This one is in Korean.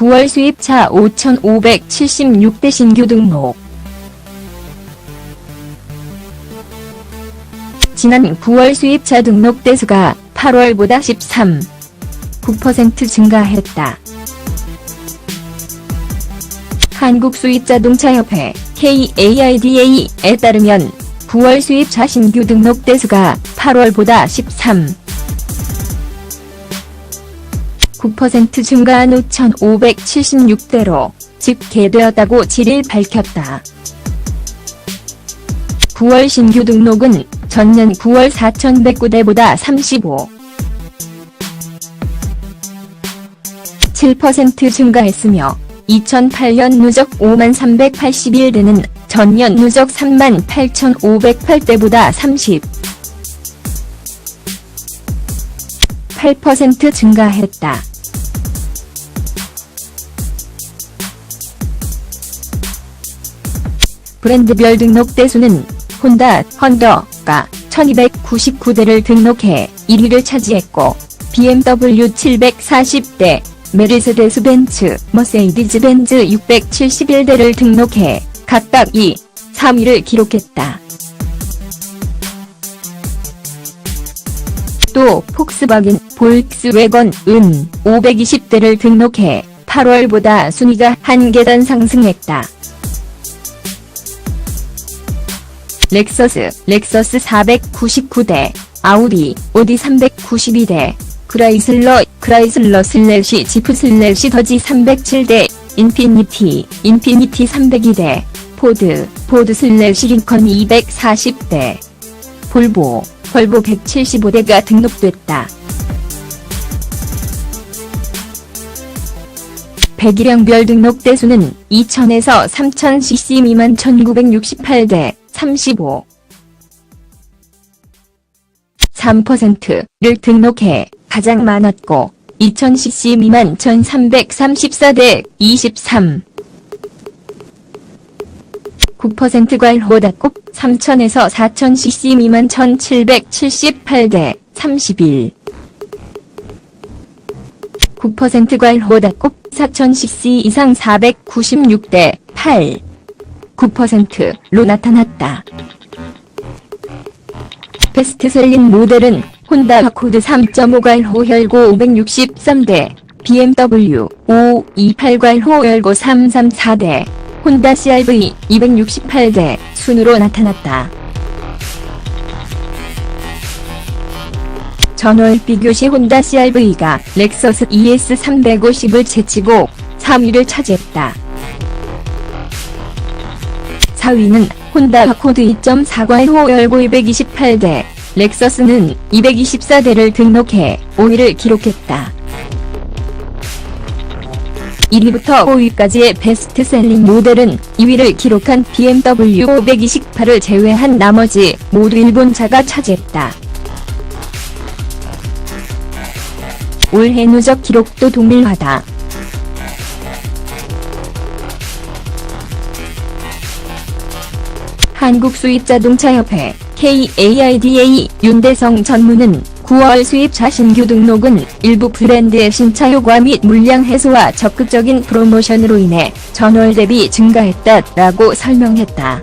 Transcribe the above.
9월 수입차 5,576대 신규 등록. 지난 9월 수입차 등록 대수가 8월보다 13. 9% 증가했다. 한국수입자동차협회 KAIDA에 따르면 9월 수입차 신규 등록 대수가 8월보다 13. 9% 증가한 5,576대로 집계되었다고 7일 밝혔다. 9월 신규 등록은 전년 9월 4,109대보다 35. 7% 증가했으며 2008년 누적 5만 381대는 전년 누적 3만 8,508대보다 30. 8% 증가했다. 브랜드별 등록 대수는 혼다, 헌더가 1299대를 등록해 1위를 차지했고 BMW 740대, 메르세데스 벤츠, 머세이디즈 벤츠 671대를 등록해 각각 2, 3위를 기록했다. 또 폭스바겐, 볼크스웨건, 은 520대를 등록해 8월보다 순위가 한 계단 상승했다. 렉서스, 렉서스 499대, 아우디, 오디 392대, 크라이슬러, 크라이슬러 슬래시 지프 슬래시 더지 307대, 인피니티, 인피니티 302대, 포드, 포드 슬래시 링컨 240대, 볼보, 볼보 175대가 등록됐다. 배기량별 등록 대수는 2000에서 3000cc 미만 1968대, 35. 3%를 등록해 가장 많았고 2000cc 미만 1334대 23. 9% 관호다곱 3000에서 4000cc 미만 1778대 31. 9% 관호다곱 4000cc 이상 496대 8. 9%로 나타났다. 베스트셀링 모델은 혼다 아코드 3.5괄호 혈고 563대, BMW 528괄호 혈고 334대, 혼다 CRV 268대 순으로 나타났다. 전월 비교 시 혼다 CRV가 렉서스 ES 350을 제치고 3위를 차지했다. 4위는 혼다 아코드 2.4괄호 열고 228대, 렉서스는 224대를 등록해 5위를 기록했다. 1위부터 5위까지의 베스트셀링 모델은 2위를 기록한 BMW 528을 제외한 나머지 모두 일본차가 차지했다. 올해 누적 기록도 동일하다. 한국수입자동차협회 KAIDA 윤대성 전무는 9월 수입차 신규 등록은 일부 브랜드의 신차 효과 및 물량 해소와 적극적인 프로모션으로 인해 전월 대비 증가했다라고 설명했다.